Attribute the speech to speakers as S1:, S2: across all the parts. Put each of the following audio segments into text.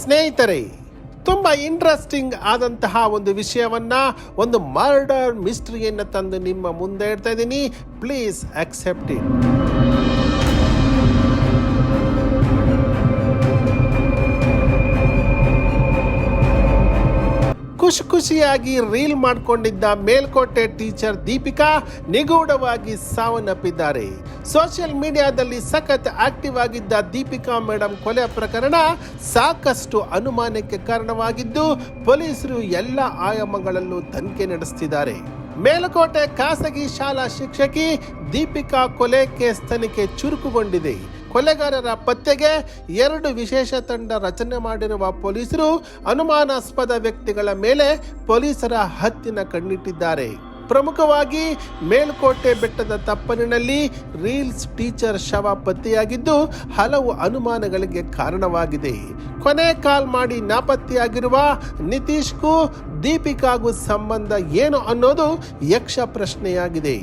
S1: ಸ್ನೇಹಿತರೆ, ತುಂಬ ಇಂಟ್ರೆಸ್ಟಿಂಗ್ ಆದಂತಹ ಒಂದು ವಿಷಯವನ್ನ, ಒಂದು ಮರ್ಡರ್ ಮಿಸ್ಟ್ರಿಯನ್ನು ತಂದು ನಿಮ್ಮ ಮುಂದೆ ಇಡ್ತಾ ಇದ್ದೀನಿ. ಪ್ಲೀಸ್ ಅಕ್ಸೆಪ್ಟ್ ಇಟ್ ಖುಷಿ ಖುಷಿಯಾಗಿ ರೀಲ್ ಮಾಡಿಕೊಂಡಿದ್ದ ಮೇಲ್ಕೋಟೆ ಟೀಚರ್ ದೀಪಿಕಾ ನಿಗೂಢವಾಗಿ ಸಾವನ್ನಪ್ಪಿದ್ದಾರೆ. ಸೋಷಿಯಲ್ ಮೀಡಿಯಾದಲ್ಲಿ ಸಖತ್ ಆಕ್ಟಿವ್ ಆಗಿದ್ದ ದೀಪಿಕಾ ಮೇಡಮ್ ಕೊಲೆ ಪ್ರಕರಣ ಸಾಕಷ್ಟು ಅನುಮಾನಕ್ಕೆ ಕಾರಣವಾಗಿದ್ದು, ಪೊಲೀಸರು ಎಲ್ಲ ಆಯಾಮಗಳಲ್ಲೂ ತನಿಖೆ ನಡೆಸುತ್ತಿದ್ದಾರೆ ಮೇಲುಕೋಟೆ ಖಾಸಗಿ ಶಾಲಾ ಶಿಕ್ಷಕಿ ದೀಪಿಕಾ ಕೊಲೆ ಕೇಸ್ ತನಿಖೆ ಚುರುಕುಗೊಂಡಿದೆ. ಕೊಲೆಗಾರರ ಪತ್ತೆಗೆ ಎರಡು ವಿಶೇಷ ತಂಡ ರಚನೆ ಮಾಡಿರುವ ಪೊಲೀಸರು ಅನುಮಾನಾಸ್ಪದ ವ್ಯಕ್ತಿಗಳ ಮೇಲೆ ಪೊಲೀಸರ ಹತ್ತಿನ ಕಣ್ಣಿಟ್ಟಿದ್ದಾರೆ. ಪ್ರಮುಖವಾಗಿ ಮೇಲ್ಕೋಟೆ ಬೆಟ್ಟದ ತಪ್ಪಲಿನಲ್ಲಿ ರೀಲ್ಸ್ ಟೀಚರ್ ಶವ ಪತ್ತೆಯಾಗಿದ್ದು ಹಲವು ಅನುಮಾನಗಳಿಗೆ ಕಾರಣವಾಗಿದೆ. ಕೊನೆ ಕಾಲ್ ಮಾಡಿ ನಾಪತ್ತೆಯಾಗಿರುವ ನಿತೀಶ್ಗೂ ದೀಪಿಕಾಗೂ ಸಂಬಂಧ ಏನು ಅನ್ನೋದು ಯಕ್ಷ ಪ್ರಶ್ನೆಯಾಗಿದೆ.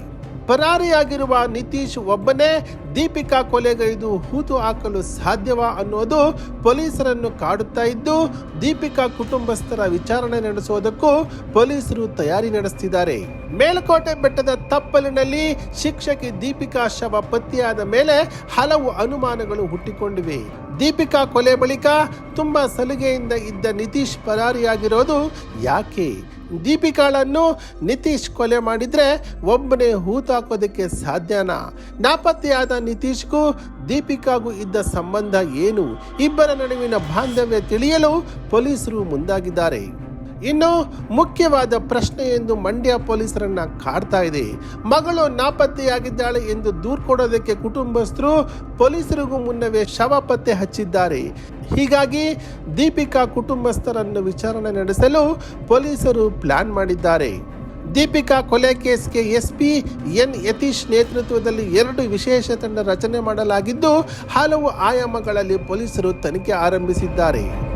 S1: ಪರಾರಿಯಾಗಿರುವ ನಿತೀಶ್ ಒಬ್ಬನೇ ದೀಪಿಕಾ ಕೊಲೆಗೈದು ಹೂತು ಹಾಕಲು ಸಾಧ್ಯವಾ ಅನ್ನೋದು ಪೊಲೀಸರನ್ನು ಕಾಡುತ್ತಾ ಇದ್ದು, ದೀಪಿಕಾ ಕುಟುಂಬಸ್ಥರ ವಿಚಾರಣೆ ನಡೆಸುವುದಕ್ಕೂ ಪೊಲೀಸರು ತಯಾರಿ ನಡೆಸುತ್ತಿದ್ದಾರೆ ಮೇಲುಕೋಟೆ ಬೆಟ್ಟದ ತಪ್ಪಲಿನಲ್ಲಿ ಶಿಕ್ಷಕಿ ದೀಪಿಕಾ ಶವ ಪತ್ತೆಯಾದ ಮೇಲೆ ಹಲವು ಅನುಮಾನಗಳು ಹುಟ್ಟಿಕೊಂಡಿವೆ. ದೀಪಿಕಾ ಕೊಲೆ ಬಳಿಕ ತುಂಬಾ ಸಲುಗೆಯಿಂದ ಇದ್ದ ನಿತೀಶ್ ಪರಾರಿಯಾಗಿರೋದು ಯಾಕೆ? ದೀಪಿಕಾಳನ್ನು ನಿತೀಶ್ ಕೊಲೆ ಮಾಡಿದರೆ ಒಬ್ಬನೇ ಹೂತಾಕೋದಕ್ಕೆ ಸಾಧ್ಯನಾ? ನಾಪತ್ತೆಯಾದ ನಿತೀಶ್ಗೂ ದೀಪಿಕಾಗೂ ಇದ್ದ ಸಂಬಂಧ ಏನು? ಇಬ್ಬರ ನಡುವಿನ ಬಾಂಧವ್ಯ ತಿಳಿಯಲು ಪೊಲೀಸರು ಮುಂದಾಗಿದ್ದಾರೆ. ಇನ್ನು ಮುಖ್ಯವಾದ ಪ್ರಶ್ನೆ ಎಂದು ಮಂಡ್ಯ ಪೊಲೀಸರನ್ನ ಕಾಡ್ತಾ ಇದೆ. ಮಗಳು ನಾಪತ್ತೆಯಾಗಿದ್ದಾಳೆ ಎಂದು ದೂರು ಕೊಡೋದಕ್ಕೆ ಕುಟುಂಬಸ್ಥರು ಪೊಲೀಸರಿಗೂ ಮುನ್ನವೇ ಶವ ಪತ್ತೆ ಹಚ್ಚಿದ್ದಾರೆ. ಹೀಗಾಗಿ ದೀಪಿಕಾ ಕುಟುಂಬಸ್ಥರನ್ನು ವಿಚಾರಣೆ ನಡೆಸಲು ಪೊಲೀಸರು ಪ್ಲಾನ್ ಮಾಡಿದ್ದಾರೆ. ದೀಪಿಕಾ ಕೊಲೆ ಕೇಸ್ಗೆ ಎಸ್ಪಿ ಎನ್. ಯತೀಶ್ ನೇತೃತ್ವದಲ್ಲಿ ಎರಡು ವಿಶೇಷ ತಂಡ ರಚನೆ ಮಾಡಲಾಗಿದ್ದು, ಹಲವು ಆಯಾಮಗಳಲ್ಲಿ ಪೊಲೀಸರು ತನಿಖೆ ಆರಂಭಿಸಿದ್ದಾರೆ.